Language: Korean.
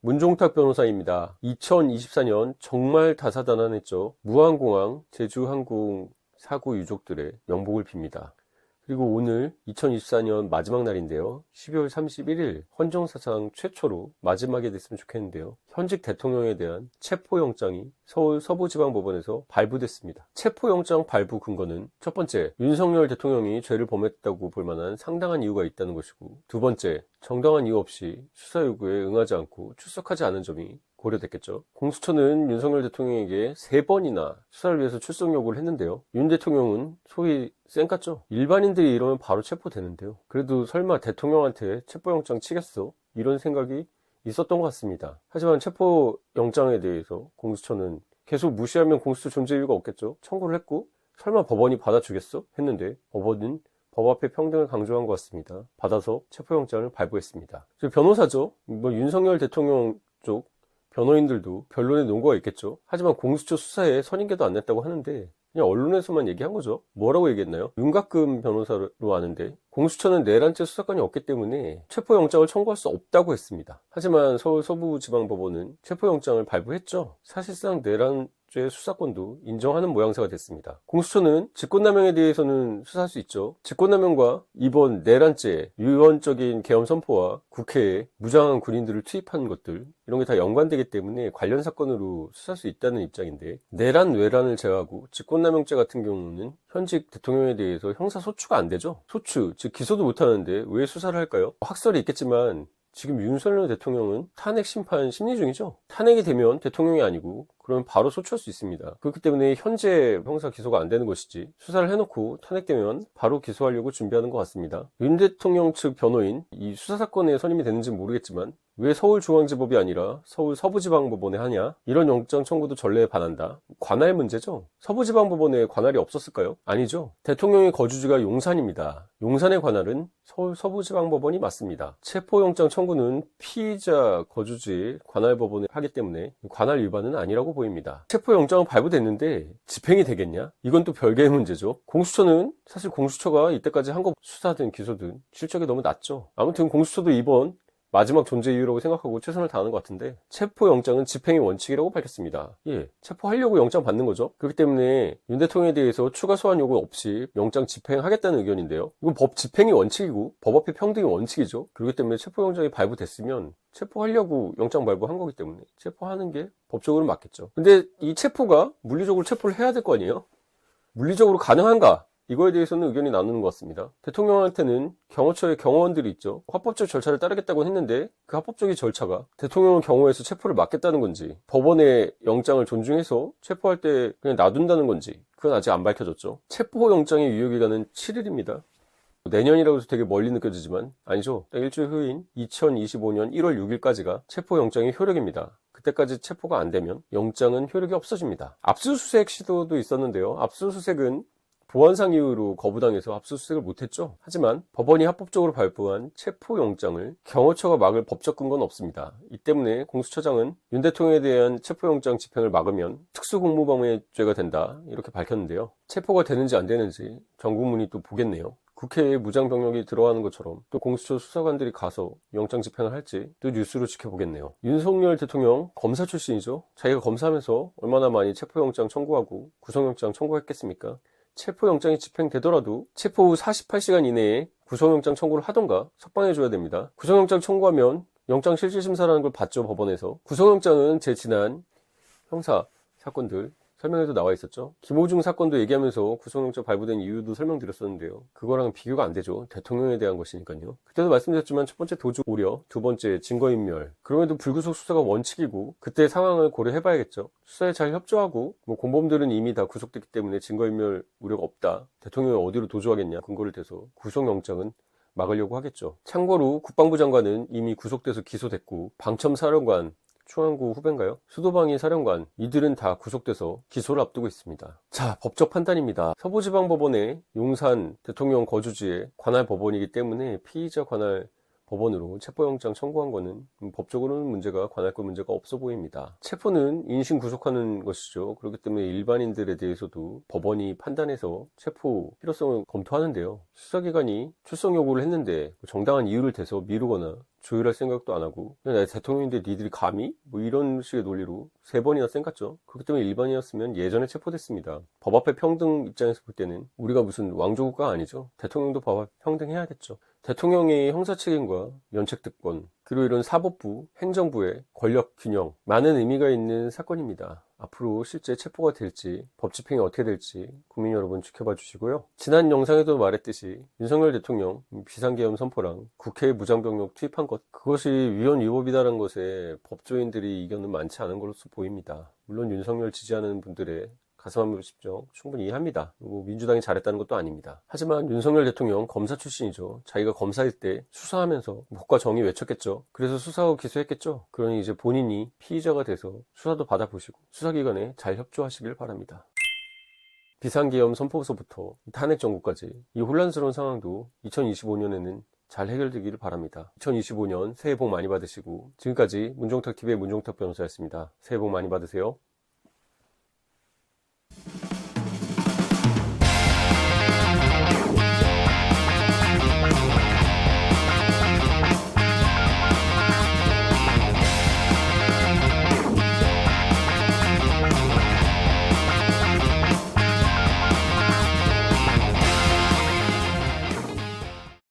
문종탁 변호사입니다. 2024년 정말 다사다난했죠. 무항공항 제주항공 사고 유족들의 명복을 빕니다. 그리고 오늘 2024년 마지막 날인데요. 12월 31일 헌정사상 최초로 마지막이 됐으면 좋겠는데요. 현직 대통령에 대한 체포영장이 서울 서부지방법원에서 발부됐습니다. 체포영장 발부 근거는 첫 번째, 윤석열 대통령이 죄를 범했다고 볼 만한 상당한 이유가 있다는 것이고 두 번째, 정당한 이유 없이 수사 요구에 응하지 않고 출석하지 않은 점이 고려됐겠죠. 공수처는 윤석열 대통령에게 세 번이나 수사를 위해서 출석 요구를 했는데요. 윤 대통령은 소위 쌩깠죠. 일반인들이 이러면 바로 체포되는데요. 그래도 설마 대통령한테 체포영장 치겠어? 이런 생각이 있었던 것 같습니다. 하지만 체포영장에 대해서 공수처는 계속 무시하면 공수처 존재 이유가 없겠죠. 청구를 했고 설마 법원이 받아주겠어? 했는데 법원은 법 앞에 평등을 강조한 것 같습니다. 받아서 체포영장을 발부했습니다. 저 변호사죠. 뭐 윤석열 대통령 쪽 변호인들도 변론의 논거가 있겠죠. 하지만 공수처 수사에 선임계도 안 냈다고 하는데 그냥 언론에서만 얘기한 거죠. 뭐라고 얘기했나요? 윤곽금 변호사로 아는데 공수처는 내란죄 수사권이 없기 때문에 체포영장을 청구할 수 없다고 했습니다. 하지만 서울 서부지방법원은 체포영장을 발부했죠. 사실상 내란 죄 수사권도 인정하는 모양새가 됐습니다. 공수처는 직권남용에 대해서는 수사할 수 있죠. 직권남용과 이번 내란죄, 유언적인 계엄 선포와 국회에 무장한 군인들을 투입한 것들 이런 게 다 연관되기 때문에 관련 사건으로 수사할 수 있다는 입장인데 내란, 외란을 제외하고 직권남용죄 같은 경우는 현직 대통령에 대해서 형사 소추가 안 되죠. 소추, 즉 기소도 못 하는데 왜 수사를 할까요? 학설이 있겠지만 지금 윤석열 대통령은 탄핵 심판 심리 중이죠. 탄핵이 되면 대통령이 아니고 그러면 바로 소추할 수 있습니다. 그렇기 때문에 현재 형사 기소가 안 되는 것이지 수사를 해놓고 탄핵되면 바로 기소하려고 준비하는 것 같습니다. 윤 대통령 측 변호인 이 수사 사건에 선임이 되는지 는 모르겠지만 왜 서울중앙지법이 아니라 서울 서부지방법원에 하냐? 이런 영장 청구도 전례에 반한다. 관할 문제죠? 서부지방법원에 관할이 없었을까요? 아니죠. 대통령의 거주지가 용산입니다. 용산의 관할은 서울 서부지방법원이 맞습니다. 체포영장 청구는 피의자 거주지 관할법원에 하기 때문에 관할 위반은 아니라고 보입니다. 체포영장은 발부됐는데 집행이 되겠냐? 이건 또 별개의 문제죠. 공수처는 사실 공수처가 이때까지 한 거 수사든 기소든 실적이 너무 낮죠. 아무튼 공수처도 이번 마지막 존재 이유라고 생각하고 최선을 다하는 것 같은데 체포영장은 집행의 원칙이라고 밝혔습니다. 예, 체포하려고 영장 받는 거죠. 그렇기 때문에 윤 대통령에 대해서 추가 소환 요구 없이 영장 집행하겠다는 의견인데요. 이건 법 집행이 원칙이고 법 앞에 평등이 원칙이죠. 그렇기 때문에 체포영장이 발부됐으면 체포하려고 영장 발부한 거기 때문에 체포하는 게 법적으로 맞겠죠. 근데 이 체포가 물리적으로 체포를 해야 될 거 아니에요? 물리적으로 가능한가? 이거에 대해서는 의견이 나누는 것 같습니다. 대통령한테는 경호처의 경호원들이 있죠. 합법적 절차를 따르겠다고 했는데 그 합법적인 절차가 대통령을 경호해서 체포를 막겠다는 건지 법원의 영장을 존중해서 체포할 때 그냥 놔둔다는 건지 그건 아직 안 밝혀졌죠. 체포 영장의 유효기간은 7일입니다. 내년이라고 해서 되게 멀리 느껴지지만 아니죠. 딱 일주일 후인 2025년 1월 6일까지가 체포 영장의 효력입니다. 그때까지 체포가 안 되면 영장은 효력이 없어집니다. 압수수색 시도도 있었는데요. 압수수색은 보안상 이유로 거부당해서 압수수색을 못했죠. 하지만 법원이 합법적으로 발부한 체포영장을 경호처가 막을 법적 근거는 없습니다. 이 때문에 공수처장은 윤 대통령에 대한 체포영장 집행을 막으면 특수공무방해죄가 된다 이렇게 밝혔는데요. 체포가 되는지 안 되는지 전 국민이 또 보겠네요. 국회에 무장병력이 들어가는 것처럼 또 공수처 수사관들이 가서 영장 집행을 할지 또 뉴스로 지켜보겠네요. 윤석열 대통령 검사 출신이죠. 자기가 검사하면서 얼마나 많이 체포영장 청구하고 구속영장 청구했겠습니까? 체포영장이 집행되더라도 체포 후 48시간 이내에 구속영장 청구를 하던가 석방해줘야 됩니다. 구속영장 청구하면 영장실질심사라는 걸 받죠 법원에서. 구속영장은 제 지난 형사 사건들 설명에도 나와 있었죠. 김호중 사건도 얘기하면서 구속영장 발부된 이유도 설명드렸었는데요. 그거랑 비교가 안 되죠. 대통령에 대한 것이니까요. 그때도 말씀드렸지만 첫 번째 도주 우려, 두 번째 증거인멸. 그럼에도 불구속 수사가 원칙이고 그때 상황을 고려해봐야겠죠. 수사에 잘 협조하고 뭐 공범들은 이미 다 구속됐기 때문에 증거인멸 우려가 없다. 대통령이 어디로 도주하겠냐 근거를 대서 구속영장은 막으려고 하겠죠. 참고로 국방부 장관은 이미 구속돼서 기소됐고 방첨사령관 충안구 후배인가요? 수도방위 사령관 이들은 다 구속돼서 기소를 앞두고 있습니다. 자 법적 판단입니다. 서부지방법원의 용산 대통령 거주지에 관할 법원이기 때문에 피의자 관할 법원으로 체포영장 청구한 거는 법적으로는 문제가 관할권 문제가 없어 보입니다. 체포는 인신 구속하는 것이죠. 그렇기 때문에 일반인들에 대해서도 법원이 판단해서 체포 필요성을 검토하는데요. 수사기관이 출석 요구를 했는데 정당한 이유를 대서 미루거나 조율할 생각도 안 하고 그냥 나 대통령인데 니들이 감히? 뭐 이런 식의 논리로 세 번이나 쌩갔죠. 그렇기 때문에 일반이었으면 예전에 체포됐습니다. 법 앞에 평등 입장에서 볼 때는 우리가 무슨 왕조국가 아니죠. 대통령도 법 앞에 평등해야겠죠. 대통령의 형사 책임과 면책 특권 그리고 이런 사법부, 행정부의 권력 균형 많은 의미가 있는 사건입니다. 앞으로 실제 체포가 될지 법 집행이 어떻게 될지 국민 여러분 지켜봐 주시고요. 지난 영상에도 말했듯이 윤석열 대통령 비상계엄 선포랑 국회 무장병력 투입한 것 그것이 위헌 위법이다라는 것에 법조인들이 이견은 많지 않은 것으로 보입니다. 물론 윤석열 지지하는 분들의 가슴 아프고 싶죠. 충분히 이해합니다. 뭐 민주당이 잘했다는 것도 아닙니다. 하지만 윤석열 대통령 검사 출신이죠. 자기가 검사일 때 수사하면서 법과 정의 외쳤겠죠. 그래서 수사하고 기소했겠죠. 그러니 이제 본인이 피의자가 돼서 수사도 받아보시고 수사기관에 잘 협조하시길 바랍니다. 비상계엄 선포서부터 탄핵 정국까지 이 혼란스러운 상황도 2025년에는 잘 해결되기를 바랍니다. 2025년 새해 복 많이 받으시고 지금까지 문종탁TV의 문종탁 변호사였습니다. 새해 복 많이 받으세요.